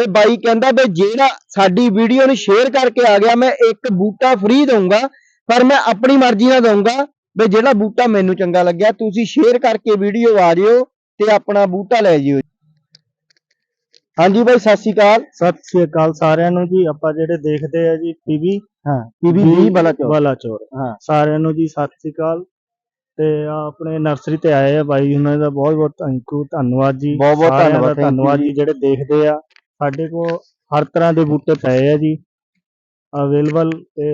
ਇਹ ਬਾਈ ਕਹਿੰਦਾ ਵੀ ਜਿਹੜਾ ਸਾਡੀ ਵੀਡੀਓ ਨੂੰ ਸ਼ੇਅਰ ਕਰਕੇ ਆ ਗਿਆ ਮੈਂ ਇੱਕ ਬੂਟਾ ਫ੍ਰੀ ਦਊਂਗਾ ਪਰ ਮੈਂ ਆਪਣੀ ਮਰਜ਼ੀ ਨਾਲ ਦਊਂਗਾ ਵੀ ਜਿਹੜਾ ਬੂਟਾ ਮੈਨੂੰ ਚੰਗਾ ਲੱਗਿਆ ਤੁਸੀਂ ਸ਼ੇਅਰ ਕਰਕੇ ਵੀਡੀਓ ਆ ਜਿਓ ਤੇ ਆਪਣਾ ਬੂਟਾ ਲੈ ਜਿਓ। ਹਾਂਜੀ ਬਾਈ ਸਤਿ ਸ਼੍ਰੀ ਅਕਾਲ। ਸਤਿ ਸ੍ਰੀ ਅਕਾਲ ਸਾਰਿਆਂ ਨੂੰ ਜੀ ਆਪਾਂ ਜਿਹੜੇ ਦੇਖਦੇ ਆ ਜੀ ਪੀਵੀ ਹਾਂ ਪੀਵੀ 20 ਵਾਲਾ ਚੌਕ ਬਲਾਚੌਰ ਹਾਂ। ਸਾਰਿਆਂ ਨੂੰ ਜੀ ਸਤਿ ਸ੍ਰੀ ਅਕਾਲ। ਤੇ ਆਪਣੇ ਨਰਸਰੀ ਤੇ ਆਏ ਆ ਬਾਈ ਉਹਨਾਂ ਦਾ ਬਹੁਤ ਬਹੁਤ ਥੈਂਕ ਯੂ ਧੰਨਵਾਦ ਜੀ। ਬਹੁਤ ਬਹੁਤ ਧੰਨਵਾਦ, ਧੰਨਵਾਦ। ਜੀ ਜਿਹੜੇ ਦੇਖਦੇ ਆ। ਸਾਡੇ ਕੋਲ ਹਰ ਤਰ੍ਹਾਂ ਦੇ ਬੂਟੇ ਪਏ ਆ ਜੀ। ਅਵੇਲੇਬਲ ਤੇ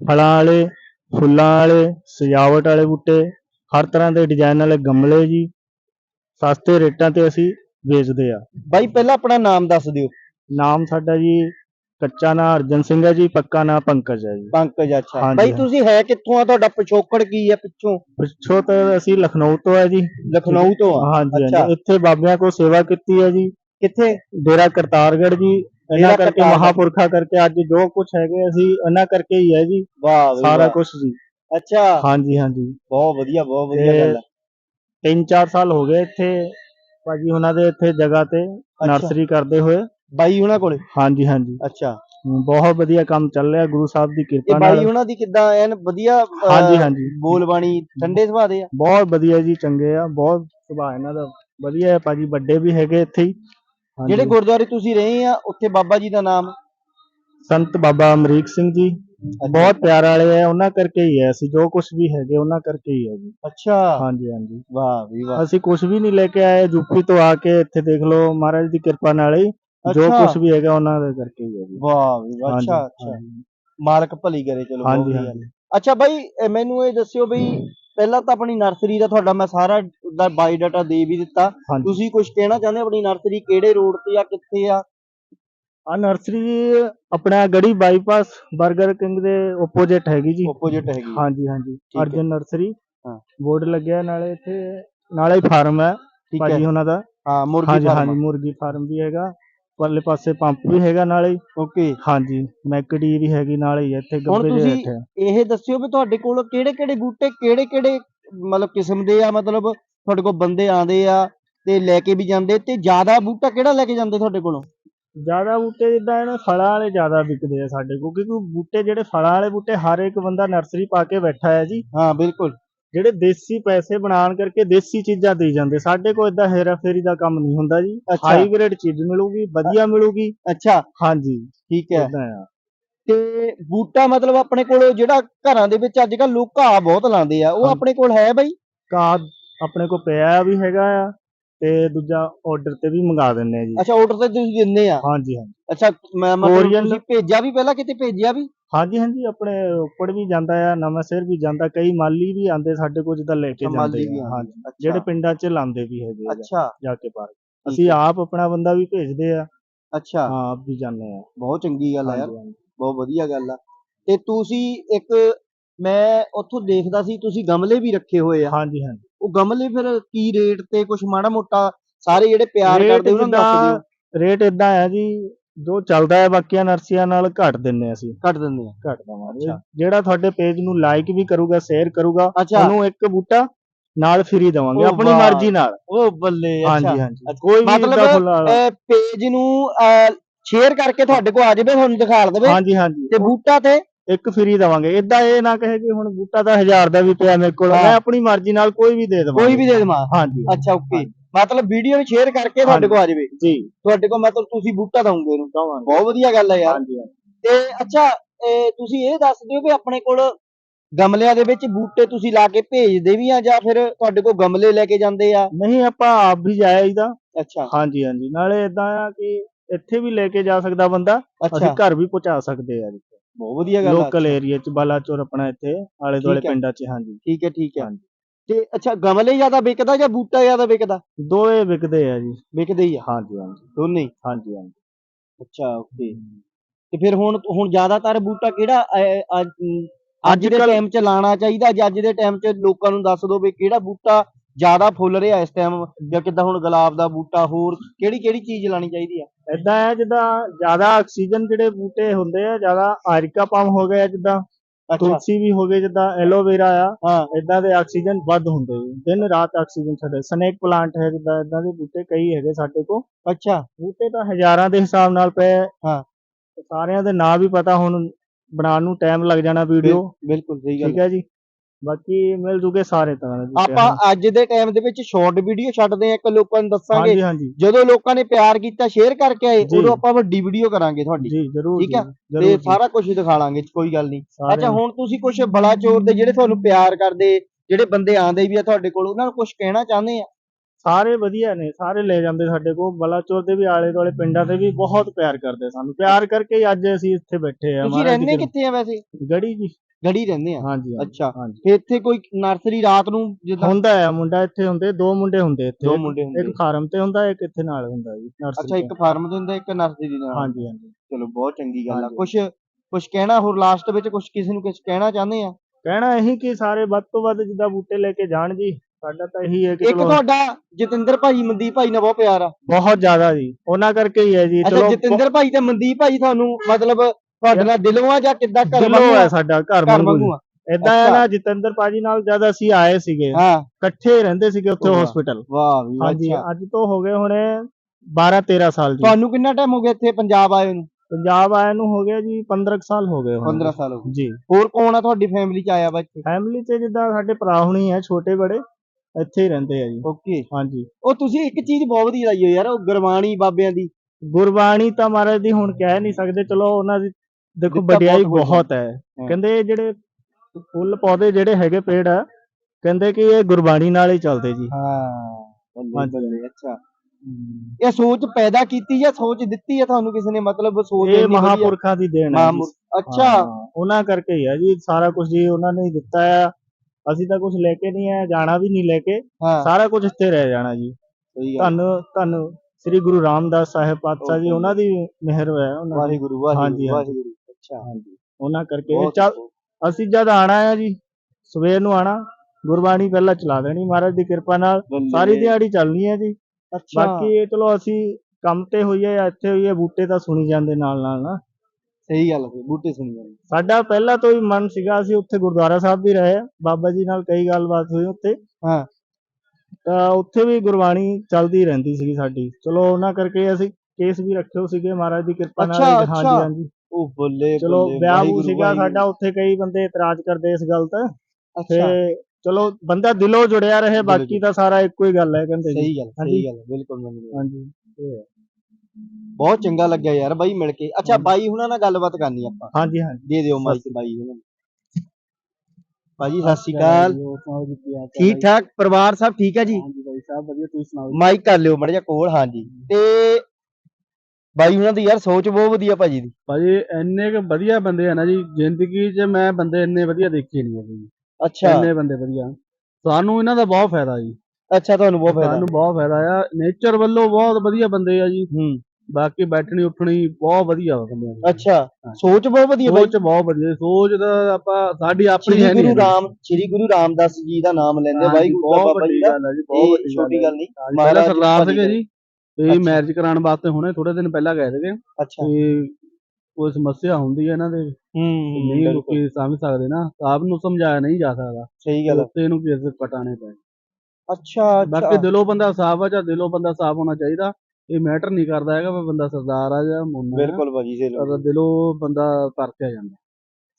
ਫਲਾਂ ਵਾਲੇ ਫੁੱਲਾਂ ਵਾਲੇ ਸਜਾਵਟ ਵਾਲੇ ਬੂਟੇ ਹਰ ਤਰ੍ਹਾਂ ਦੇ ਡਿਜ਼ਾਈਨ ਵਾਲੇ ਗਮਲੇ ਜੀ। ਸਸਤੇ ਰੇਟਾਂ ਤੇ ਅਸੀਂ ਵੇਚਦੇ ਆ। ਬਾਈ ਪਹਿਲਾਂ ਆਪਣਾ ਨਾਮ ਦੱਸ ਦਿਓ। ਨਾਮ ਸਾਡਾ ਜੀ ਕੱਚਾ ਨਾਂ ਅਰਜਨ ਸਿੰਘ ਹੈ ਜੀ ਪੱਕਾ ਨਾਂ ਪੰਕਜ ਹੈ ਜੀ। ਪੰਕਜ ਅੱਛਾ। ਹਾਂਜੀ, ਬਾਈ ਹਾਂ। ਤੁਸੀਂ ਹੈ ਕਿੱਥੋਂ ਆ? ਤੁਹਾਡਾ ਪਿਛੋਕੜ ਕੀ ਹੈ ਪਿੱਛੋਂ? ਪਿੱਛੋਂ ਤਾਂ ਅਸੀਂ ਲਖਨਊ ਤੋਂ ਹੈ ਜੀ। ਲਖਨਊ ਤੋਂ ਆ? ਹਾਂਜੀ ਅੱਛਾ। ਹਾਂਜੀ ਇੱਥੇ ਬਾਬਿਆਂ ਕੋਲ ਸੇਵਾ ਕੀਤੀ ਹੈ ਜੀ। ਕਿੱਥੇ? ਡੇਰਾ ਕਰਤਾਰਗੜ੍ਹ ਜੀ ਡੇਰਾ ਇਹਨਾਂ ਕਰਕੇ ਕਰਤਾਰਗੜ੍ਹ। ਮਹਾਪੁਰਖਾਂ ਕਰਕੇ ਅੱਜ ਜੋ ਕੁਝ ਹੈਗੇ ਅਸੀਂ ਇਹਨਾਂ ਕਰਕੇ ਹੀ ਹੈ ਜੀ। ਵਾਹ ਬਈ ਸਾਰਾ ਵਾਹ। ਕੁਝ ਜੀ। ਅੱਛਾ। ਹਾਂਜੀ ਹਾਂਜੀ। ਬਹੁਤ ਵਧੀਆ ਬਹੁਤ ਵਧੀਆ ਤੇ ਗੱਲ ਹੈ। ਤਿੰਨ ਚਾਰ ਸਾਲ ਹੋ ਗਏ ਇੱਥੇ ਭਾਜੀ ਉਹਨਾਂ ਦੇ ਇੱਥੇ ਜਗ੍ਹਾ ਤੇ ਨਰਸਰੀ ਕਰਦੇ ਹੋਏ। ਬਾਈ ਉਹਨਾਂ ਕੋਲੇ? ਹਾਂਜੀ ਹਾਂਜੀ। ਅੱਛਾ। ਹਮ, ਬਹੁਤ ਵਧੀਆ ਕੰਮ ਚੱਲ ਰਿਹਾ ਗੁਰੂ ਸਾਹਿਬ ਦੀ ਇਹ ਕਿਰਪਾ ਬਾਈ ਨਾਲ। ਉਹਨਾਂ ਦੀ ਕਿੱਦਾਂ ਐਨ ਵਧੀਆ ਅਹ, ਹਾਂਜੀ ਹਾਂਜੀ। ਬੋਲ ਬਾਣੀ ਠੰਡੇ ਸੁਭਾਅ ਦੇ ਆ? ਬਹੁਤ ਵਧੀਆ ਜੀ ਚੰਗੇ ਆ ਬਹੁਤ ਸੁਭਾਅ ਇਹਨਾਂ ਦਾ। ਵਧੀਆ ਹੈ ਭਾਜੀ ਵੱਡੇ ਵੀ ਹੈਗੇ ਇੱਥੇ ਹੀ। ਜਿਹੜੇ ਗੁਰਦੁਆਰੇ ਤੁਸੀਂ ਰਹੇ ਆ ਉੱਥੇ ਬਾਬਾ ਜੀ ਦਾ ਨਾਮ? ਸੰਤ ਬਾਬਾ ਅਮਰੀਕ ਸਿੰਘ ਜੀ। ਬਹੁਤ ਪਿਆਰ ਵਾਲੇ ਆ ਉਹਨਾਂ ਕਰਕੇ ਹੀ ਹੈ ਅਸੀਂ ਜੋ ਕੁਝ ਵੀ ਹੈਗੇ ਉਹਨਾਂ ਕਰਕੇ ਹੀ ਹੈ ਜੀ। ਅੱਛਾ। ਹਾਂਜੀ ਹਾਂਜੀ। ਵਾਹ ਵੀ ਵਾਹ। ਅਸੀਂ ਕੁਝ ਵੀ ਨਹੀਂ ਲੈ ਕੇ ਆਏ ਯੂਪੀ ਤੋਂ ਆ ਕੇ ਇੱਥੇ ਦੇਖ ਲਓ ਮਹਾਰਾਜ ਦੀ ਕਿਰਪਾ ਨਾਲ ਹੀ ਜੋ। ਕੁਝ ਵੀ ਹੈਗਾ ਉਹਨਾਂ ਦੇ ਕਰਕੇ ਹੀ ਹੈ ਜੀ। ਵਾਹ ਵੀ ਵਾਹ ਅੱਛਾ ਅੱਛਾ। ਮਾਲਕ ਭਲੀ ਕਰੇ ਚਲੋ ਹਾਂਜੀ ਅੱਛਾ ਬਾਈ ਮੈਨੂੰ ਇਹ ਦੱਸਿਓ ਬਈ ਪਹਿਲਾਂ ਤਾਂ ਆਪਣੀ ਨਰਸਰੀ ਦਾ ਤੁਹਾਡਾ ਮੈਂ ਸਾਰਾ ਦਾ ਬਾਇਓਡਾਟਾ ਦੇ ਵੀ ਦਿੱਤਾ। ਹਾਂਜੀ। ਤੁਸੀਂ ਕੁਝ ਕਹਿਣਾ ਚਾਹੁੰਦੇ ਹੋ ਆਪਣੀ ਨਰਸਰੀ ਕਿਹੜੇ ਰੋਡ ਤੇ ਆ ਕਿੱਥੇ ਆ? ਆ ਨਰਸਰੀ ਆਪਣਾ ਗੜੀ ਬਾਈਪਾਸ 버ਗਰ ਕਿੰਗ ਦੇ ਆਪੋਜ਼ਿਟ ਹੈਗੀ ਜੀ। ਆਪੋਜ਼ਿਟ ਹੈਗੀ। ਹਾਂਜੀ ਹਾਂਜੀ। ਹੈ। ਅਰਜਨ ਨਰਸਰੀ ਹਾਂ। ਬੋਰਡ ਲੱਗਿਆ ਨਾਲੇ ਇੱਥੇ ਨਾਲੇ ਹੀ ਫਾਰਮ ਹੈ ਠੀਕ ਹੈ। ਉਹਨਾਂ ਦਾ। ਹਾਂ ਮੁਰਗੀ ਹਾਂਜੀ ਹਾਂਜੀ ਫਾਰਮ ਮੁਰਗੀ ਫਾਰਮ ਵੀ ਹੈਗਾ। ਪਰਲੇ ਪਾਸੇ ਪੰਪ ਵੀ ਹੈਗਾ ਨਾਲੇ ਹੀ। ਓਕੇ। ਹਾਂਜੀ ਮੈਕਡੀ ਵੀ ਹੈਗੀ ਨਾਲੇ ਹੀ ਇੱਥੇ ਹੁਣ ਗੱਬੇ ਦੇ ਤੁਸੀਂ ਹੇਠ ਇਹ ਦੱਸਿਓ ਵੀ ਤੁਹਾਡੇ ਕੋਲ ਕਿਹੜੇ ਕਿਹੜੇ ਬੂਟੇ ਕਿਹੜੇ ਕਿਹੜੇ ਮਤਲਬ ਕਿਸਮ ਦੇ ਆ ਮਤਲਬ ਤੁਹਾਡੇ ਕੋਲ ਬੰਦੇ ਆਂਦੇ ਆ ਤੇ ਲੈ ਕੇ ਵੀ ਜਾਂਦੇ ਤੇ ਜ਼ਿਆਦਾ ਬੂਟਾ ਕਿਹੜਾ ਲੈ ਕੇ ਜਾਂਦੇ ਤੁਹਾਡੇ ਕੋਲੋਂ? ਜ਼ਿਆਦਾ ਬੂਟੇ ਜਿੱਦਾਂ ਇਹਨਾਂ ਫਲਾਂ ਵਾਲੇ ਜ਼ਿਆਦਾ ਵਿਕਦੇ ਆ ਸਾਡੇ ਕੋਲ ਕਿਉਂਕਿ ਬੂਟੇ ਜਿਹੜੇ ਫਲਾਂ ਵਾਲੇ ਬੂਟੇ ਹਰ ਇੱਕ ਬੰਦਾ ਨਰਸਰੀ ਪਾ ਕੇ ਬੈਠਾ ਹੈ ਜੀ। ਹਾਂ ਬਿਲਕੁਲ। ਜਿਹੜੇ ਦੇਸੀ ਪੈਸੇ ਬਣਾਉਣ ਕਰਕੇ ਦੇਸੀ ਚੀਜ਼ਾਂ ਦੇ ਜਾਂਦੇ। ਸਾਡੇ ਕੋਲ ਇਦਾਂ ਹੇਰਾ ਫੇਰੀ ਦਾ ਕੰਮ ਨਹੀਂ ਹੁੰਦਾ ਜੀ। ਅੱਛਾ। ਹਾਈ ਗ੍ਰੇਡ ਚੀਜ਼ ਮਿਲੂਗੀ ਵਧੀਆ ਮਿਲੂਗੀ। ਅੱਛਾ। ਹਾਂਜੀ। ਠੀਕ ਹੈ। ਇਦਾਂ ਆ। ਤੇ ਬੂਟਾ ਮਤਲਬ ਆਪਣੇ ਕੋਲ ਜਿਹੜਾ ਘਰਾਂ ਦੇ ਵਿੱਚ ਅੱਜ ਕੱਲ ਲੋਕ ਘਾਹ ਬਹੁਤ ਲਾਉਂਦੇ ਆ ਉਹ ਹਾਂ। ਆਪਣੇ ਕੋਲ ਹੈ ਬਾਈ? ਕਾਦ ਆਪਣੇ ਕੋਲ ਪਿਆ ਵੀ ਹੈਗਾ ਆ ਤੇ ਦੂਜਾ ਆਰਡਰ ਤੇ ਵੀ ਮੰਗਾ ਦਿੰਨੇ ਆ ਜੀ। ਅੱਛਾ ਆਰਡਰ ਤੇ ਤੁਸੀਂ ਦਿੰਦੇ ਆ? ਹਾਂਜੀ ਹਾਂਜੀ। ਅੱਛਾ ਮੈਂ ਮਤਲਬ ਤੁਸੀਂ ਭੇਜਿਆ ਵੀ ਪਹਿਲਾਂ ਕਿਤੇ ਭੇਜਿਆ ਵੀ? ਹਾਂਜੀ ਹਾਂਜੀ ਆਪਣੇ ਰੋਪੜ ਵੀ ਜਾਂਦਾ ਆ ਨਵਾਂ ਸ਼ਹਿਰ ਵੀ ਜਾਂਦਾ ਕਈ ਮਾਲੀ ਵੀ ਆਂਦੇ ਸਾਡੇ ਕੋਲ ਜਿੱਦਾਂ ਲੈ ਕੇ ਜਾਂਦੇ ਆ। ਹਾਂਜੀ। ਜਿਹੜੇ ਪਿੰਡਾਂ 'ਚ ਲਾਉਂਦੇ ਵੀ ਹੈਗੇ ਆ ਅੱਛਾ। ਜਾ ਕੇ ਪਾਰਕ ਅਸੀਂ ਆਪ ਆਪਣਾ ਬੰਦਾ ਵੀ ਭੇਜਦੇ ਆ। ਅੱਛਾ। ਹਾਂ ਆਪ ਵੀ ਜਾਂਦੇ ਆ। ਬਹੁਤ ਚੰਗੀ ਗੱਲ ਆ ਯਾਰ। ਬਹੁਤ ਵਧੀਆ ਗੱਲ ਆ। ਤੇ ਤੁਸੀਂ ਇੱਕ ਮੈਂ ਉੱਥੋਂ ਦੇਖਦਾ ਸੀ ਤੁਸੀਂ ਗਮਲੇ ਵੀ ਰੱਖੇ ਹੋਏ ਆ। ਹਾਂਜੀ ਹਾਂਜੀ। ਉਹ ਗਮਲੇ ਫਿਰ ਕੀ ਰੇਟ ਤੇ ਕੁਝ ਮਾੜਾ ਮੋਟਾ ਸਾਰੇ ਜਿਹੜੇ ਪਿਆਰ ਕਰਦੇ ਉਹਨਾਂ ਨੂੰ ਦੱਸ ਦਿਓ। ਰੇਟ ਇਦਾਂ ਆ ਜੀ ਜੋ ਚੱਲਦਾ ਹੈ ਬਾਕੀਆਂ ਨਰਸੀਆਂ ਨਾਲ ਘੱਟ ਦਿੰਨੇ ਅਸੀਂ। ਕੱਟ ਦਿੰਦੇ ਆ ਘੱਟ ਦਵਾਂਗੇ। ਅੱਛਾ। ਜਿਹੜਾ ਤੁਹਾਡੇ ਪੇਜ ਨੂੰ ਲਾਈਕ ਵੀ ਕਰੂਗਾ ਸ਼ੇਅਰ ਕਰੂਗਾ ਅੱਛਾ। ਉਹਨੂੰ ਇੱਕ ਬੂਟਾ ਨਾਲ ਫ੍ਰੀ ਦਵਾਂਗੇ ਆਪਣੀ ਵਾਹ। ਮਰਜ਼ੀ ਨਾਲ। ਉਹ ਬੱਲੇ ਹਾਂਜੀ ਅੱਛਾ। ਹਾਂਜੀ ਅੱਛਾ। ਕੋਈ ਵੀ ਮਤਲਬ ਫੁੱਲਾਂ ਵਾਲਾ ਪੇਜ ਨੂੰ ਸ਼ੇਅਰ ਕਰਕੇ ਤੁਹਾਡੇ ਕੋਲ ਆ ਜਾਵੇ ਤੁਹਾਨੂੰ ਦਿਖਾ ਦੇਵੇ। ਹਾਂਜੀ ਹਾਂਜੀ। ਤੇ ਬੂਟਾ ਤੇ ਇੱਕ ਫ੍ਰੀ ਦਵਾਂਗੇ। ਇਦਾਂ ਇਹ ਨਾ ਕਹੇ ਕਿ ਹੁਣ ਬੂਟਾ ਤਾਂ 1000 ਦਾ ਵੀ ਪਿਆ ਮੇਰੇ ਕੋਲ ਹਾਂ। ਮੈਂ ਆਪਣੀ ਮਰਜ਼ੀ ਨਾਲ ਕੋਈ ਵੀ ਦੇ ਦਵਾਂਗਾ। ਕੋਈ ਵੀ ਦੇ ਦੇਵਾਂ? ਹਾਂਜੀ। ਅੱਛਾ ਓਕੇ ਮਤਲਬ ਵੀਡੀਓ ਨੂੰ ਸ਼ੇਅਰ ਕਰਕੇ ਤੁਹਾਡੇ ਕੋਲ ਆ ਜਾਵੇ? ਜੀ। ਤੁਹਾਡੇ ਕੋਲ ਮਤਲਬ ਤੁਸੀਂ ਬੂਟਾ ਦਵੋਗੇ ਉਹਨੂੰ ਦਵਾਂਗੇ। ਬਹੁਤ ਵਧੀਆ ਗੱਲ ਹੈ ਯਾਰ। ਹਾਂਜੀ ਹਾਂਜੀ। ਤੇ ਅੱਛਾ ਇਹ ਤੁਸੀਂ ਇਹ ਦੱਸ ਦਿਓ ਵੀ ਆਪਣੇ ਕੋਲ ਗਮਲਿਆਂ ਦੇ ਵਿੱਚ ਬੂਟੇ ਤੁਸੀਂ ਲਾ ਕੇ ਭੇਜਦੇ ਵੀ ਆ ਜਾਂ ਫਿਰ ਤੁਹਾਡੇ ਕੋਲ ਗਮਲੇ ਲੈ ਕੇ ਜਾਂਦੇ ਆ? ਨਹੀਂ ਆਪਾਂ ਆਪ ਵੀ ਜਾਇਦਾ ਅੱਛਾ। ਹਾਂਜੀ ਹਾਂਜੀ। ਨਾਲੇ ਇਦਾਂ ਆ ਕਿ ਇੱਥੇ ਵੀ ਲੈ ਕੇ ਜਾ ਸਕਦਾ ਬੰਦਾ। ਅਸੀਂ ਅੱਛਾ ਘਰ ਵੀ ਪਹੁੰਚਾ ਸਕਦੇ ਆ ਬਹੁਤ ਵਧੀਆ ਗੱਲ ਆ ਲੋਕਲ ਏਰੀਆ ਚ ਬਾਲਾਚੌਰ ਆਪਣਾ ਇੱਥੇ ਆਲੇ ਦੁਆਲੇ ਠੀਕ ਹੈ। ਪਿੰਡਾਂ ਚ ਹਾਂਜੀ। ਠੀਕ ਹੈ ਠੀਕ ਹੈ। ਹਾਂਜੀ। ਤੇ ਅੱਛਾ ਗਮਲੇ ਜ਼ਿਆਦਾ ਵਿਕਦਾ ਜਾਂ ਬੂਟਾ ਜ਼ਿਆਦਾ ਵਿਕਦਾ? ਦੋਏ ਵਿਕਦੇ ਆ ਜੀ। ਵਿਕਦੇ ਹੀ ਆ। ਹਾਂਜੀ ਹਾਂਜੀ। ਦੋਨੇ ਹੀ? ਹਾਂਜੀ ਹਾਂਜੀ। ਅੱਛਾ ਓਕੇ। ਤੇ ਫਿਰ ਹੁਣ ਹੁਣ ਜ਼ਿਆਦਾਤਰ ਬੂਟਾ ਕਿਹੜਾ ਅਹ, ਅੱਜ ਅੱਜ ਦੇ ਟਾਈਮ 'ਚ ਲਾਣਾ ਚਾਹੀਦਾ ਜਾਂ ਅੱਜ ਦੇ ਟਾਈਮ 'ਚ ਲੋਕਾਂ ਨੂੰ ਦੱਸ ਦਿਓ ਵੀ ਕਿਹੜਾ ਬੂਟਾ ਜ਼ਿਆਦਾ ਫੁੱਲ ਰਿਹਾ ਇਸ ਟਾਈਮ? ਜਾਂ ਕਿੱਦਾਂ ਹੁਣ ਗੁਲਾਬ ਦਾ ਬੂਟਾ ਹੋਰ ਕਿਹੜੀ ਕਿਹੜੀ ਚੀਜ਼ ਲਾਣੀ ਚਾਹੀਦੀ ਆ? ਇਦਾਂ ਹੈ ਜਿੱਦਾਂ ਜ਼ਿਆਦਾ ਆਕਸੀਜਨ ਜਿਹੜੇ ਬੂਟੇ ਹੁੰਦੇ ਆ ਜ਼ਿਆਦਾ ਆਰਿਕਾ ਪਾਮ ਹੋ ਗਿਆ ਜਿੱਦਾਂ ਤੁਲਸੀ ਵੀ ਹੋ ਗਈ ਜਿੱਦਾਂ ਐਲੋਵੇਰਾ ਆ ਹਾਂ। ਇਦਾਂ ਦੇ ਆਕਸੀਜਨ ਵੱਧ ਹੁੰਦੇ ਦਿਨ ਰਾਤ ਆਕਸੀਜਨ ਛੱਡੇ ਸਨੇਕ ਪਲਾਂਟ ਹੈ ਜਿੱਦਾਂ ਇਦਾਂ ਦੇ ਬੂਟੇ ਕਈ ਹੈਗੇ ਸਾਡੇ ਕੋਲ। ਅੱਛਾ। ਬੂਟੇ ਤਾਂ ਹਜ਼ਾਰਾਂ ਦੇ ਹਿਸਾਬ ਨਾਲ ਪਏ। ਹਾਂ। ਸਾਰਿਆਂ ਦੇ ਨਾਂ ਵੀ ਪਤਾ ਹੁਣ ਬਣਾਉਣ ਨੂੰ ਟਾਈਮ ਲੱਗ ਜਾਣਾ ਵੀਡੀਓ ਬਿਲਕੁਲ ਸਹੀ ਗੱਲ ਠੀਕ ਹੈ ਜੀ। ਬਾਕੀ ਮਿਲ ਜੂਗੇ ਸਾਰੇ ਤਰ੍ਹਾਂ ਦੇ ਆਪਾਂ। ਅੱਜ ਦੇ ਟਾਈਮ ਦੇ ਵਿੱਚ ਸ਼ਾਰਟ ਵੀਡੀਓ ਛੱਡਦੇ ਆ ਇੱਕ ਲੋਕਾਂ ਨੂੰ ਦੱਸਾਂਗੇ। ਹਾਂਜੀ ਹਾਂਜੀ। ਜਦੋਂ ਲੋਕਾਂ ਨੇ ਪਿਆਰ ਕੀਤਾ ਸ਼ੇਅਰ ਕਰਕੇ ਆਏ। ਉਦੋਂ ਆਪਾਂ ਵੱਡੀ ਵੀਡੀਓ ਕਰਾਂਗੇ ਤੁਹਾਡੀ। ਜੀ ਜਰੂਰ ਠੀਕ ਆ? ਤੇ ਸਾਰਾ ਕੁਝ ਦਿਖਾ ਲਾਂਗੇ ਕੋਈ ਗੱਲ ਨਹੀਂ। ਅੱਛਾ। ਹੁਣ ਤੁਸੀਂ ਕੁਝ ਬਲਾਚੌਰ ਦੇ ਜਿਹੜੇ ਤੁਹਾਨੂੰ ਪਿਆਰ ਕਰਦੇ ਜਿਹੜੇ ਬੰਦੇ ਆਂਦੇ ਵੀ ਆ ਤੁਹਾਡੇ ਕੋਲ ਉਹਨਾਂ ਨੂੰ ਕੁਝ ਕਹਿਣਾ ਚਾਹੁੰਦੇ ਆ? ਸਾਰੇ ਵਧੀਆ ਨੇ ਸਾਰੇ ਲੈ ਜਾਂਦੇ ਸਾਡੇ ਕੋਲ। ਬਲਾਚੌਰ ਦੇ ਵੀ ਆਲੇ ਦੁਆਲੇ ਪਿੰਡਾਂ ਦੇ ਵੀ ਬਹੁਤ ਪਿਆਰ ਕਰਦੇ ਸਾਨੂੰ। ਪਿਆਰ ਕਰਕੇ ਅੱਜ ਅਸੀਂ ਇੱਥੇ ਬੈਠੇ ਆ ਤੁਸੀਂ ਰਹਿੰਦੇ ਕਿੱਥੇ ਆ ਵੈਸੇ? ਗੜੀ ਜੀ। ਗੜੀ ਰਹਿੰਦੇ ਆ। ਹਾਂਜੀ ਅੱਛਾ। ਹਾਂਜੀ। ਤੇ ਇੱਥੇ ਕੋਈ ਨਰਸਰੀ ਰਾਤ ਨੂੰ ਜਿੱਦਾਂ ਹੁੰਦਾ ਹੈ ਮੁੰਡਾ ਇੱਥੇ ਹੁੰਦੇ ਦੋ ਮੁੰਡੇ ਹੁੰਦੇ ਇੱਥੇ। ਦੋ ਇੱਕ- ਮੁੰਡੇ ਹੁੰਦੇ ਇੱਕ ਫਾਰਮ ਤੇ ਹੁੰਦਾ ਇੱਕ ਇੱਥੇ ਨਾਲ ਹੁੰਦਾ ਜੀ ਨਰਸਰੀ ਅੱਛਾ ਇੱਕ ਫਾਰਮ ਦੇ ਹੁੰਦਾ ਇੱਕ ਨਰਸਰੀ ਦੇ ਨਾਲ। ਹਾਂਜੀ ਹਾਂਜੀ। ਚਲੋ ਬਹੁਤ ਚੰਗੀ ਗੱਲ ਆ। ਕੁਝ ਕੁਝ ਕਹਿਣਾ ਹੋਰ ਲਾਸਟ ਵਿੱਚ ਕੁਝ ਕਿਸੇ ਨੂੰ ਕੁਝ ਕਹਿਣਾ ਚਾਹੁੰਦੇ ਆ? ਕਹਿਣਾ ਇਹੀ ਕਿ ਸਾਰੇ ਵੱਧ ਤੋਂ ਵੱਧ ਜਿੱਦਾਂ ਬੂਟੇ ਲੈ ਕੇ ਜਾਣ ਜੀ ਸਾਡਾ ਤਾਂ ਇਹੀ ਹੈ ਕਿ ਇੱਕ ਤੁਹਾਡਾ ਜਤਿੰਦਰ ਭਾਈ ਮਨਦੀਪ ਭਾਈ ਨਾਲ ਬਹੁਤ ਪਿਆਰ ਆ। ਬਹੁਤ ਜ਼ਿਆਦਾ ਜੀ। ਉਹਨਾਂ ਕਰਕੇ ਹੀ ਹੈ ਜੀ ਅੱਛਾ ਚਲੋ ਜਤਿੰਦਰ ਭਾਈ ਤੇ ਮਨਦੀਪ ਭਾਈ ਤੁਹਾਨੂੰ ਮਤਲਬ ਤੁਹਾਡੇ ਨਾਲ ਦਿਲੋਂ ਆ ਜਾਂ ਕਿੱਦਾਂ ਘਰ ਦਿਲੋਂ ਆ? ਸਾਡਾ ਘਰ ਵਾਂਗੂ ਆ। ਇਦਾਂ ਹੈ। ਨਾ ਜਤਿੰਦਰ ਪਾਜੀ ਨਾਲ ਜਦ ਅਸੀਂ ਆਏ ਸੀਗੇ ਹਾਂ। ਇਕੱਠੇ ਰਹਿੰਦੇ ਸੀਗੇ ਉੱਥੇ। ਹਸਪੀਟਲ ਵਾਹ ਵੀ ਹਾਂਜੀ ਅੱਜ ਤੋਂ ਹੋ ਗਏ ਹੁਣੇ 12 13 ਸਾਲ ਜੀ। ਤੁਹਾਨੂੰ ਕਿੰਨਾ ਟਾਈਮ ਹੋ ਗਿਆ ਇੱਥੇ ਪੰਜਾਬ ਆਏ ਨੂੰ? ਪੰਜਾਬ ਆਏ ਨੂੰ ਹੋ ਗਿਆ ਜੀ 15 ਕੁ ਸਾਲ ਹੋ ਗਏ ਹੁਣ। 15 ਸਾਲ ਹੋ ਗਏ। ਜੀ। ਹੋਰ ਕੌਣ ਆ ਤੁਹਾਡੀ ਫੈਮਿਲੀ ਚ ਆਇਆ ਇੱਥੇ? ਫੈਮਿਲੀ 'ਚ ਜਿੱਦਾਂ ਸਾਡੇ ਭਰਾ ਹੁਣੀ ਹੈ ਛੋਟੇ ਬੜੇ ਇੱਥੇ ਹੀ ਰਹਿੰਦੇ ਆ ਜੀ। ਓਕੇ ਹਾਂਜੀ। ਉਹ ਤੁਸੀਂ ਇੱਕ ਚੀਜ਼ ਬਹੁਤ ਵਧੀਆ ਲਾਈ ਹੋ ਯਾਰ ਉਹ ਗੁਰਬਾਣੀ ਬਾਬਿਆਂ ਦੀ। ਗੁਰਬਾਣੀ ਤਾਂ ਮਹਾਰਾਜ ਦੀ ਹੁਣ ਕਹਿ ਨਹੀਂ ਸਕਦੇ ਚਲੋ ਉਹਨਾਂ ਦੀ ਦੇਖੋ ਦਿੱਤਾ ਵਡਿਆਈ ਬਹੁਤ ਬਹੁਤ ਹੈ। ਕਹਿੰਦੇ ਇਹ ਜਿਹੜੇ ਫੁੱਲ ਪੌਦੇ ਜਿਹੜੇ ਹੈਗੇ ਪੇੜ ਆ ਕਹਿੰਦੇ ਕਿ ਇਹ ਗੁਰਬਾਣੀ ਨਾਲ ਹੀ ਚੱਲਦੇ ਜੀ। ਹਾਂ ਬੱਲੇ ਹਾਂਜੀ। ਬੱਲੇ ਅੱਛਾ। ਇਹ ਸੋਚ ਪੈਦਾ ਕੀਤੀ ਜਾਂ ਸੋਚ ਦਿੱਤੀ ਹੈ ਤੁਹਾਨੂੰ ਕਿਸੇ ਨੇ? ਮਤਲਬ ਸੋਚ ਇਹ? ਮਹਾਪੁਰਖਾਂ ਦੀ ਦੇਣ ਹੈ ਜੀ। ਅੱਛਾ। ਹਾਂ, ਉਹਨਾਂ ਕਰਕੇ ਹੀ ਆ ਜੀ ਸਾਰਾ ਕੁਝ ਜੀ ਉਹਨਾਂ ਨੇ ਹੀ ਦਿੱਤਾ ਆ। ਅਸੀਂ ਤਾਂ ਕੁਝ ਲੈ ਕੇ ਨਹੀਂ ਆਏ ਜਾਣਾ ਵੀ ਨਹੀਂ ਲੈ ਕੇ। ਹਾਂ। ਸਾਰਾ ਕੁਝ ਇੱਥੇ ਰਹਿ ਜਾਣਾ ਜੀ। ਸਹੀ ਗੱਲ। ਧੰਨ ਧੰਨ ਸ੍ਰੀ ਗੁਰੂ ਰਾਮਦਾਸ ਸਾਹਿਬ ਪਾਤਸ਼ਾਹ ਜੀ ਉਹਨਾਂ ਦੀ ਮਿਹਰ ਹੈ ਉਹਨਾਂ ਦੀ। ਵਾਹਿਗੁਰੂ ਵਾਹਿਗੁਰੂ ਹਾਂਜੀ, ਹਾਂਜੀ। ਵਾਹਿਗੁਰੂ। ਅੱਛਾ। ਹਾਂਜੀ ਉਹਨਾਂ ਕਰਕੇ। ਬਹੁਤ- ਚੱਲ ਅਸੀਂ ਜਦ ਆਣਾ ਆ ਜੀ ਸਵੇਰ ਨੂੰ ਆਣਾ ਗੁਰਬਾਣੀ ਪਹਿਲਾਂ ਚਲਾ ਦੇਣੀ ਮਹਾਰਾਜ ਦੀ ਕਿਰਪਾ ਨਾਲ। ਬੱਲੇ। ਸਾਰੀ ਦਿਹਾੜੀ ਚੱਲਣੀ ਹੈ ਜੀ। ਅੱਛਾ। ਬਾਕੀ ਇਹ ਚਲੋ ਅਸੀਂ ਕੰਮ ਤੇ ਹੋਈਏ ਜਾਂ ਇੱਥੇ ਹੋਈਏ ਬੂਟੇ ਤਾਂ ਸੁਣੀ ਜਾਂਦੇ ਨਾਲ ਨਾਲ ਨਾ। ਸਹੀ ਗੱਲ ਹੈ ਬੂਟੇ ਸੁਣੀ ਜਾਂਦੇ। ਸਾਡਾ ਪਹਿਲਾਂ ਤੋਂ ਹੀ ਮਨ ਸੀਗਾ ਅਸੀਂ ਉੱਥੇ ਗੁਰਦੁਆਰਾ ਸਾਹਿਬ ਵੀ ਰਹੇ ਆ। ਬਾਬਾ ਜੀ ਨਾਲ ਕਈ ਗੱਲਬਾਤ ਹੋਈ ਉੱਥੇ। ਹਾਂ। ਤਾਂ ਉੱਥੇ ਵੀ ਗੁਰਬਾਣੀ ਚੱਲਦੀ ਰਹਿੰਦੀ ਸੀਗੀ ਸਾਡੀ। ਚਲੋ ਉਹਨਾਂ ਕਰਕੇ ਅਸੀਂ ਕੇਸ ਵੀ ਰੱਖੇ ਹੋ ਸੀਗੇ ਮਹਾਰਾਜ ਦੀ ਕਿਰਪਾ ਨਾਲ ਅੱਛਾ, ਹਾਂਜੀ ਅੱਛਾ। ਹਾਂਜੀ ਉਹ ਬੱਲੇ ਚਲੋ ਬੱਲੇ, ਵਿਆਹ ਵੂ ਵਾਹਿਗੁਰੂ, ਸੀਗਾ ਵਾਹਿਗੁਰੂ। ਸਾਡਾ ਉੱਥੇ ਕਈ ਬੰਦੇ ਇਤਰਾਜ਼ ਕਰਦੇ ਇਸ ਗੱਲ ਤੇ ਅੱਛਾ ਚਲੋ ਬੰਦਾ ਦਿਲੋਂ ਜੁੜਿਆ ਰਹੇ ਬਾਕੀ ਤਾਂ ਸਾਰਾ ਇੱਕੋ ਹੀ ਗੱਲ ਹੈ ਕਹਿੰਦੇ ਜੀ ਸਹੀ ਗੱਲ ਹਾਂਜੀ। ਸਹੀ ਗੱਲ ਬਿਲਕੁਲ ਮੰਨਦੇ। ਹਾਂਜੀ। ਬਹੁਤ ਚੰਗਾ ਲੱਗਿਆ ਯਾਰ ਬਾਈ ਮਿਲ ਕੇ ਅੱਛਾ। ਬਾਈ ਹੁਣਾਂ ਨਾਲ ਗੱਲਬਾਤ ਕਰਨੀ ਆਪਾਂ ਹਾਂਜੀ ਹਾਂਜੀ ਦੇ ਦਿਓ ਮਾਈਕ ਬਾਈ ਹੁਣਾਂ ਨੂੰ ਭਾਜੀ ਸਤਿ ਸ਼੍ਰੀ ਅਕਾਲ ਠੀਕ? ਠਾਕ ਪਰਿਵਾਰ ਸਭ ਠੀਕ ਹੈ ਜੀ ਹਾਂਜੀ ਭਾਈ ਸਾਹਿਬ ਵਧੀਆ ਤੁਸੀਂ ਸੁਣਾਓ ਮਾਈਕ ਕਰ ਲਿਓ ਮੜ ਜਾ ਕੋਲ ਹਾਂਜੀ ਤੇ ਬਾਈ ਹੁਣਾਂ ਦੀ ਯਾਰ ਸੋਚ ਬਹੁਤ ਵਧੀਆ ਭਾਜੀ ਦੀ। ਭਾਜੀ ਇੰਨੇ ਕੁ ਵਧੀਆ ਬੰਦੇ ਆ ਨਾ ਜੀ ਜ਼ਿੰਦਗੀ 'ਚ ਮੈਂ ਬੰਦੇ ਇੰਨੇ ਵਧੀਆ ਦੇਖੇ ਨਹੀਂ ਹੈਗੇ ਜੀ। ਅੱਛਾ। ਇੰਨੇ ਬੰਦੇ ਵਧੀਆ। ਸਾਨੂੰ ਇਹਨਾਂ ਦਾ ਬਹੁਤ ਫਾਇਦਾ ਜੀ। ਅੱਛਾ ਤੁਹਾਨੂੰ ਬਹੁਤ ਫਾਇਦਾ। ਸਾਨੂੰ ਬਹੁਤ ਫਾਇਦਾ ਆ। ਨੇਚਰ ਵੱਲੋਂ ਬਹੁਤ ਵਧੀਆ ਬੰਦੇ ਆ ਜੀ। ਹੂੰ। ਬਾਕੀ ਬੈਠਣੀ ਉੱਠਣੀ ਬਹੁਤ ਵਧੀਆ ਵਾ ਬੰਦਿਆਂ ਦੀ। ਅੱਛਾ। ਸੋਚ ਬਹੁਤ ਵਧੀਆ ਬਾਈ। ਸੋਚ ਬਹੁਤ ਵਧੀਆ। ਸੋਚ ਦਾ ਆਪਾਂ ਸਾਡੀ ਆਪਣੀ ਸ੍ਰੀ ਹੈ ਨਹੀਂ ਗੁਰੂ ਰਾਮ ਸ੍ਰੀ ਗੁਰੂ ਰਾਮਦਾਸ ਜੀ ਦਾ ਨਾਮ ਲੈਂਦੇ ਬਾਈ ਬਹੁਤ ਬਾਬਾ ਜੀ ਵੱਡੀ ਦਾ। ਗੱਲ ਹੈ ਜੀ ਬਹੁਤ ਇਹ ਵੱਡੀ ਛੋਟੀ ਗੱਲ ਨਹੀਂ। ਪਹਿਲਾਂ ਮਹਾਰਾਜ ਸਰਦਾਰ ਸੀਗੇ ਦਾ। ਜੀ। ਇਹ। ਮੈਰਿਜ ਕਰਾਉਣ ਵਾਸਤੇ ਹੁਣੇ ਥੋੜੇ ਦਿਨ ਪਹਿਲਾਂ ਗਏ ਸੀਗੇ। ਅੱਛਾ। ਤੇ ਕੋਈ ਸਮੱਸਿਆ ਹੁੰਦੀ ਹੈ ਇਹਨਾਂ ਦੇ ਹੂੰ ਨਹੀਂ ਲੋਕੀ ਸਮਝ ਸਕਦੇ ਨਾ ਆਪ ਨੂੰ ਸਮਝਾਇਆ ਨਹੀਂ ਜਾ ਸਕਦਾ। ਸਹੀ ਗੱਲ ਹੈ। ਉੱਤੇ ਇਹਨੂੰ ਕਿਸ ਪਟਾਣੇ ਪਏ। ਅੱਛਾ ਬਾਕੀ ਦਿਲੋਂ ਬੰਦਾ ਸਾਫ਼ ਆ ਜਾਂ ਦਿਲੋਂ ਬੰਦਾ ਸਾਫ਼ ਹੋਣਾ ਚਾਹੀਦਾ ਇਹ ਮੈਟਰ ਨਹੀਂ ਕਰਦਾ ਹੈਗਾ ਵੀ ਬੰਦਾ ਸਰਦਾਰ ਆ ਜਾਂ ਮੁੰਨਾ ਬਿਲਕੁਲ ਭਾਜੀ ਪਰ ਦਿਲੋਂ ਬੰਦਾ ਪਰਖਿਆ ਜਾਂਦਾ।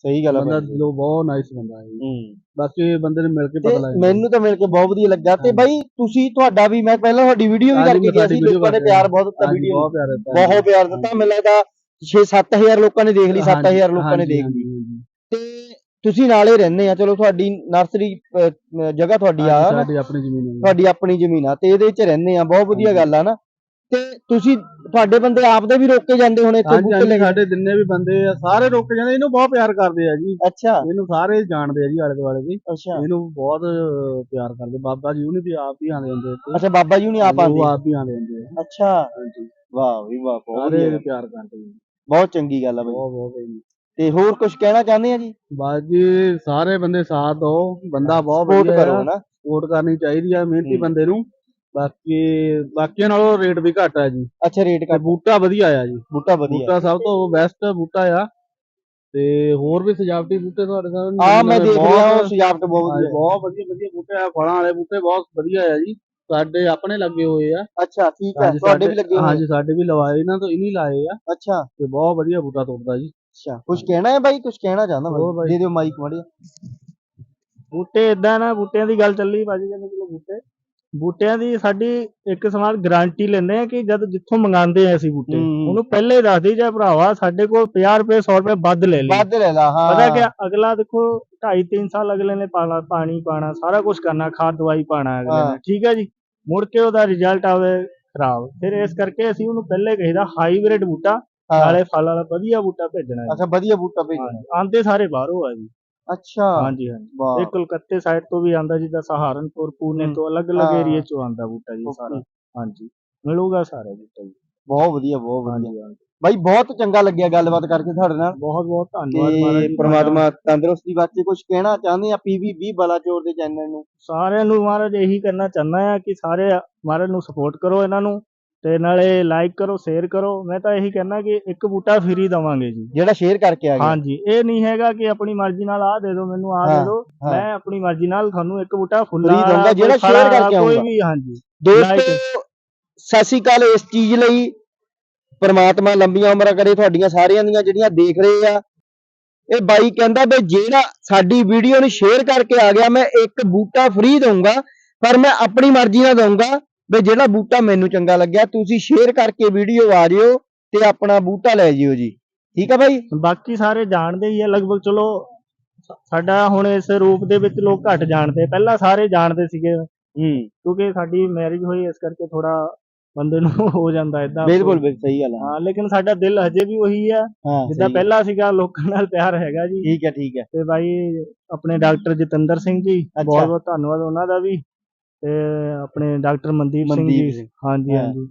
ਸਹੀ ਗੱਲ ਹੈ ਬੰਦਾ ਦਿਲੋਂ ਬਹੁਤ ਨਾਈਸ ਬੰਦਾ ਹੈ ਜੀ। ਹੂੰ। ਬਾਕੀ ਬੰਦੇ ਨੂੰ ਮਿਲ ਕੇ ਤੇ ਪਤਾ ਲੱਗ ਜਾਂਦਾ ਮੈਨੂੰ ਤਾਂ ਮਿਲ ਕੇ ਬਹੁਤ ਵਧੀਆ ਲੱਗਾ ਤੇ ਹਾਂਜੀ। ਬਾਈ ਤੁਸੀਂ ਤੁਹਾਡਾ ਵੀ ਮੈਂ ਪਹਿਲਾਂ ਤੁਹਾਡੀ ਵੀਡੀਓ ਵੀ ਹਾਂਜੀ, ਕਰਕੇ ਮੈਂ ਗਿਆ ਸੀ ਲੋਕਾਂ ਨੇ ਪਿਆਰ ਬਹੁਤ ਦਿੱਤਾ ਹਾਂਜੀ, ਵੀਡੀਓ ਬਹੁਤ ਪਿਆਰ ਦਿੱਤਾ। ਬਹੁਤ ਪਿਆਰ ਦਿੱਤਾ। ਮੈਨੂੰ ਲੱਗਦਾ 6-7000 ਲੋਕਾਂ ਨੇ ਦੇਖ ਲਈ 7000 ਲੋਕਾਂ ਨੇ ਹਾਂਜੀ, ਦੇਖ ਲਈ। ਹਾਂਜੀ, ਹਾਂਜੀ। ਤੇ ਤੁਸੀਂ ਨਾਲੇ ਰਹਿੰਦੇ ਆ। ਚਲੋ ਤੁਹਾਡੀ ਨਰਸਰੀ ਜਗ੍ਹਾ ਤੁਹਾਡੀ ਆ ਹਾਂਜੀ, ਸਾਡੀ ਆਪਣੀ ਜ਼ਮੀਨ ਹੈ ਜੀ। ਤੁਹਾਡੀ ਆਪਣੀ ਜ਼ਮੀਨ ਆ। ਤੇ ਇਹਦੇ ਵਿੱਚ ਰਹਿੰਦੇ ਆ। ਬਹੁਤ ਵਧੀਆ ਹਾਂਜੀ। ਗੱਲ ਆ ਨਾ। ਤੇ ਤੁਸੀਂ ਤੁਹਾਡੇ ਬੰਦੇ ਆਪਦੇ ਵੀ ਰੋਕ ਕੇ ਜਾਂਦੇ ਹੋਣੇ ਇੱਥੇ ਹਾਂਜੀ ਲੈ ਕੇ? ਸਾਡੇ ਜਿੰਨੇ ਵੀ ਬੰਦੇ ਆ ਸਾਰੇ ਰੁਕ ਜਾਂਦੇ ਇਹਨੂੰ ਬਹੁਤ ਪਿਆਰ ਕਰਦੇ ਆ ਜੀ। ਅੱਛਾ। ਇਹਨੂੰ ਸਾਰੇ ਜਾਣਦੇ ਆ ਜੀ ਆਲੇ ਦੁਆਲੇ ਵੀ। ਅੱਛਾ। ਇਹਨੂੰ ਬਹੁਤ ਪਿਆਰ ਕਰਦੇ। ਬਾਬਾ ਜੀ ਉਹਨੇ ਵੀ ਆਪ ਹੀ ਆਉਂਦੇ ਹੁੰਦੇ ਇੱਥੇ। ਅੱਛਾ ਬਾਬਾ ਜੀ ਨਹੀਂ ਆਪ ਉਹ ਆਂਦੇ ਆਪ ਹੀ ਆਉਂਦੇ ਹੁੰਦੇ ਅੱਛਾ। ਹਾਂਜੀ। ਵਾਹ ਵੀ ਵਾਹ ਬਹੁਤ ਸਾਰੇ ਪਿਆਰ ਕਰਦੇ ਬਹੁਤ ਚੰਗੀ ਗੱਲ ਆ ਬਾਈ। ਬਹੁਤ ਬਹੁਤ ਵਧੀਆ। ਤੇ ਹੋਰ ਕੁਝ ਕਹਿਣਾ ਚਾਹੁੰਦੇ ਆ ਜੀ? ਬਸ ਜੀ ਸਾਰੇ ਬੰਦੇ ਸਾਥ ਦਿਓ। ਬੰਦਾ ਬਹੁਤ ਸਪੋਰਟ ਵਧੀਆ ਕਰੋ ਨਾ ਸਪੋਰਟ ਕਰਨੀ ਚਾਹੀਦੀ ਆ ਮਿਹਨਤੀ ਹੂੰ। ਬੰਦੇ ਨੂੰ। ਬਾਕੀ ਬਾਕੀਆਂ ਨਾਲੋਂ ਰੇਟ ਵੀ ਘੱਟ ਆ ਜੀ। ਅੱਛਾ ਰੇਟ ਤੇ ਬੂਟਾ ਵਧੀਆ ਆ ਜੀ। ਬੂਟਾ ਵਧੀਆ। ਬੂਟਾ ਸਭ ਤੋਂ ਬੈਸਟ ਬੂਟਾ ਆ। ਤੇ ਹੋਰ ਵੀ ਸਜਾਵਟੀ ਬੂਟੇ ਤੁਹਾਡੇ ਸਾਹਮਣੇ ਆ ਮੈਂ ਦੇਖ ਰਿਹਾ ਉਹ ਸਜਾਵਟ ਬਹੁਤ ਹਾਂਜੀ, ਵਧੀਆ। ਬਹੁਤ ਵਧੀਆ ਵਧੀਆ ਬੂਟੇ ਆ। ਫਲਾਂ ਵਾਲੇ ਬੂਟੇ ਬਹੁਤ ਵਧੀਆ ਆ ਜੀ। ਸਾਡੇ ਆਪਣੇ ਲੱਗੇ ਹੋਏ ਆ। ਅੱਛਾ ਠੀਕ ਹੈ ਹਾਂਜੀ, ਤੁਹਾਡੇ ਵੀ ਸਾਡੇ- ਲੱਗੇ ਹੋਏ ਹਾਂਜੀ ਸਾਡੇ ਵੀ ਲਵਾਏ ਇਹਨਾਂ ਤੋਂ ਇਨੀ ਲਾਏ ਆ। ਅੱਛਾ। ਤੇ ਬਹੁਤ ਵਧੀਆ ਬੂਟਾ ਤੋੜਦਾ ਜੀ। ਅੱਛਾ ਕੁਝ ਕਹਿਣਾ ਹੈ ਬਾਈ? ਕੁਝ ਕਹਿਣਾ ਚਾਹੁੰਦਾ ਹੋਰ ਬਾਈ? ਬਾਈ। ਦੇ ਦਿਓ ਮਾਈਕ ਮਾੜੀ ਬੂਟੇ ਇਦਾਂ ਨਾ ਬੂਟਿਆਂ ਦੀ ਗੱਲ ਚੱਲੀ ਭਾਜੀ ਕਹਿੰਦੇ ਚਲੋ ਬੂਟੇ। ਬੂਟਿਆਂ ਦੀ ਸਾਡੀ ਇੱਕ ਸਮਾਨ ਗਾਰੰਟੀ ਲੈਂਦੇ ਆ ਕਿ ਜਦ ਜਿੱਥੋਂ ਮੰਗਾਉਂਦੇ ਆ ਅਸੀਂ ਬੂਟੇ। ਉਹਨੂੰ ਪਹਿਲੇ ਹੀ ਦੱਸ ਦੇਈ ਜਾ ਭਰਾਵਾ ਸਾਡੇ ਕੋਲ 50 ਰੁਪਏ 100 ਰੁਪਏ ਵੱਧ ਲੈ ਲਈ ਵੱਧ ਲੈ ਲਾ ਹਾਂ ਪਤਾ ਕਿ ਅਗਲਾ ਦੇਖੋ 2.5 3 ਸਾਲ ਅਗਲੇ ਨੇ ਪਾਣਾ ਪਾਣੀ ਪਾਣਾ ਸਾਰਾ ਕੁਝ ਕਰਨਾ ਖਾਦ ਦਵਾਈ ਪਾਣਾ ਅਗਲੇ। ਨੇ ਠੀਕ ਹੈ ਜੀ ਮੁੜ ਕੇ ਉਹਦਾ ਰਿਜ਼ਲਟ ਆਵੇ ਖਰਾਬ ਫਿਰ ਇਸ ਕਰਕੇ ਅਸੀਂ ਉਹਨੂੰ ਪਹਿਲੇ ਕਹੀਦਾ ਹਾਈਬ੍ਰਿਡ ਬੂਟਾ। ਨਾਲੇ ਫਲ ਵਾਲਾ ਵਧੀਆ ਬੂਟਾ ਭੇਜਣਾ ਅੱਛਾ ਵਧੀਆ ਬੂਟਾ ਭੇਜਣਾ। ਆਂਦੇ ਸਾਰੇ ਬਾਹਰੋਂ ਆ ਜੀ ਅੱਛਾ। ਹਾਂਜੀ ਹਾਂਜੀ। ਵਾਹ। ਇਹ ਕਲਕੱਤੇ ਸਾਈਡ ਤੋਂ ਵੀ ਆਂਦਾ ਜਿੱਦਾਂ ਸਹਾਰਨਪੁਰ ਪੂਨੇ ਹੂੰ। ਤੋਂ ਅਲੱਗ-ਅਲੱਗ ਹਾਂ। ਏਰੀਆ ਚੋਂ ਆਂਦਾ ਬੂਟਾ ਜੀ ਸਾਰਾ। Okay, ਹਾਂਜੀ। ਮਿਲੂਗਾ ਸਾਰੇ ਬੂਟਾ ਜੀ। ਬਹੁਤ ਵਧੀਆ ਬਹੁਤ ਵਧੀਆ। ਹਾਂਜੀ ਹਾਂਜੀ। ਬਾਈ ਬਹੁਤ ਚੰਗਾ ਲੱਗਿਆ ਗੱਲਬਾਤ ਕਰਕੇ ਤੁਹਾਡੇ ਨਾਲ। ਬਹੁਤ ਬਹੁਤ ਧੰਨਵਾਦ ਮਹਾਰਾਜ ਤੇ ਜੀ ਪ੍ਰਮਾਤਮਾ ਤੰਦਰੁਸਤੀ ਵਾਸਤੇ ਕੁਝ ਕਹਿਣਾ ਚਾਹੁੰਦੇ ਆ ਪੀਵੀ 20 ਬਲਾਚੌਰ ਦੇ ਚੈਨਲ ਨੂੰ? ਸਾਰਿਆਂ ਨੂੰ ਮਹਾਰਾਜ ਇਹੀ ਕਰਨਾ ਚਾਹੁੰਦਾ ਆ ਕਿ ਸਾਰੇ ਮਹਾਰਾਜ ਨੂੰ ਸਪੋਰਟ ਕਰੋ ਇਹਨਾਂ ਨੂੰ। ਤੇ ਨਾਲੇ ਲਾਈਕ ਕਰੋ ਸ਼ੇਅਰ ਕਰੋ। ਮੈਂ ਤਾਂ ਇਹੀ ਕਹਿਣਾ ਕਿ ਇੱਕ ਬੂਟਾ ਫ੍ਰੀ ਦਵਾਂਗੇ ਜੀ। ਜਿਹੜਾ ਸ਼ੇਅਰ ਕਰਕੇ ਆ ਗਿਆ। ਹਾਂਜੀ ਇਹ ਨਹੀਂ ਹੈਗਾ ਕਿ ਆਪਣੀ ਮਰਜ਼ੀ ਨਾਲ ਆਹ ਦੇ ਦਿਓ ਮੈਨੂੰ ਹਾਂ, ਦੇ ਦਿਓ। ਮੈਂ ਆਪਣੀ ਮਰਜ਼ੀ ਨਾਲ ਤੁਹਾਨੂੰ ਇੱਕ ਬੂਟਾ ਫੁੱਲਾਂ ਦਊਂਗਾ, ਵਾਲਾ, ਜਿਹੜਾ ਕੋਈ ਵਾਲਾ, ਕਰਕੇ ਕੋਈ ਆਊਂਗਾ। ਵੀ ਹਾਂਜੀ। ਦੋਸਤੋ ਸਤਿ ਸ਼੍ਰੀ ਅਕਾਲ। ਇਸ ਚੀਜ਼ ਲਈ ਪ੍ਰਮਾਤਮਾ ਲੰਬੀਆਂ ਉਮਰਾਂ ਕਰੇ ਤੁਹਾਡੀਆਂ ਸਾਰਿਆਂ ਦੀਆਂ ਜਿਹੜੀਆਂ ਦੇਖ ਰਹੇ ਆ। ਇਹ ਬਾਈ ਕਹਿੰਦਾ ਵੀ ਜਿਹੜਾ ਸਾਡੀ ਵੀਡੀਓ ਨੂੰ ਸ਼ੇਅਰ ਕਰਕੇ ਆ ਗਿਆ ਮੈਂ ਇੱਕ ਬੂਟਾ ਫ੍ਰੀ ਦਊਂਗਾ ਪਰ ਮੈਂ ਆਪਣੀ ਮਰਜ਼ੀ ਨਾਲ ਦਊਂਗਾ। ਵੀ ਜਿਹੜਾ ਬੂਟਾ ਮੈਨੂੰ ਚੰਗਾ ਲੱਗਿਆ ਤੁਸੀਂ ਸ਼ੇਅਰ ਕਰਕੇ ਵੀਡੀਓ ਆ ਜਿਓ ਤੇ ਆਪਣਾ ਬੂਟਾ ਲੈ ਜਿਓ ਜੀ। ਠੀਕ ਆ ਬਾਈ? ਬਾਕੀ ਸਾਰੇ ਜਾਣਦੇ ਹੀ ਆ ਲਗਭਗ ਚਲੋ ਸਾਡਾ ਹੁਣ ਇਸ ਰੂਪ ਦੇ ਵਿੱਚ ਲੋਕ ਘੱਟ ਜਾਣਦੇ ਪਹਿਲਾਂ ਸਾਰੇ ਜਾਣਦੇ ਸੀਗੇ। ਹੂੰ। ਕਿਉਂਕਿ ਸਾਡੀ ਮੈਰਿਜ ਹੋਈ ਇਸ ਕਰਕੇ ਥੋੜਾ ਬੰਦੇ ਨੂੰ ਹੋ ਜਾਂਦਾ ਇਦਾਂ ਬਿਲਕੁਲ ਬਿਲਕੁਲ ਸਹੀ ਗੱਲ ਹਾਂ ਲੇਕਿਨ ਸਾਡਾ ਦਿਲ ਹਜੇ ਵੀ ਉਹੀ ਹਾਂ ਜਿੱਦਾਂ। ਪਹਿਲਾਂ ਸੀਗਾ ਲੋਕਾਂ ਨਾਲ ਪਿਆਰ ਹੈਗਾ ਜੀ। ਠੀਕ ਹੈ ਠੀਕ ਹੈ ਤੇ ਬਾਈ ਆਪਣੇ ਡਾਕਟਰ ਜਤਿੰਦਰ ਸਿੰਘ ਜੀ ਬਹੁਤ ਬਹੁਤ ਧੰਨਵਾਦ ਉਹਨਾਂ ਦਾ ਵੀ। ਤੇ ਆਪਣੇ ਡਾਕਟਰ ਮਨਦੀਪ ਸਿੰਘ ਮਨਦੀਪ ਜੀ ਸਿੰਘ। ਹਾਂਜੀ ਹਾਂ। ਹਾਂਜੀ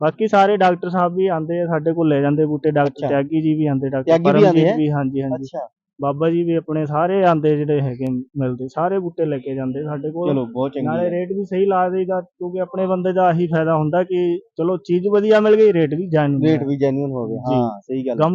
ਬਾਕੀ ਸਾਰੇ ਡਾਕਟਰ ਸਾਹਿਬ ਵੀ ਆਂਦੇ ਆ ਸਾਡੇ ਕੋਲ ਲੈ ਜਾਂਦੇ ਬੂਟੇ ਡਾਕਟਰ। ਤਿਆਗੀ ਜੀ ਵੀ ਆਂਦੇ ਡਾਕਟਰ ਤਿਆਗੀ ਵੀ ਆਉਂਦੇ ਪਰਮਜੀਤ ਆ? ਵੀ ਹਾਂਜੀ ਹਾਂਜੀ ਅੱਛਾ ਬਾਬਾ ਜੀ ਵੀ ਆਪਣੇ ਸਾਰੇ ਆਂਦੇ ਜਿਹੜੇ ਹੈਗੇ ਮਿਲਦੇ ਸਾਰੇ ਬੂਟੇ ਲੈ ਕੇ ਜਾਂਦੇ ਸਾਡੇ ਕੋਲ ਚਲੋ ਬਹੁਤ ਚੰਗੀ ਨਾਲੇ ਹੈ ਰੇਟ ਵੀ ਸਹੀ ਲਾ ਦੇਈਦਾ ਕਿਉਂਕਿ ਆਪਣੇ ਬੰਦੇ ਦਾ ਆਹੀ ਫਾਇਦਾ ਹੁੰਦਾ ਕਿ ਚਲੋ ਚੀਜ਼ ਵਧੀਆ ਮਿਲ ਗਈ ਰੇਟ ਵੀ ਜਾਣ ਰੇਟ ਵੀ ਜੈਨੂਇਨ ਹੋ ਗਿਆ ਜੀ। ਹਾਂ ਸਹੀ ਗੱਲ ਗਮ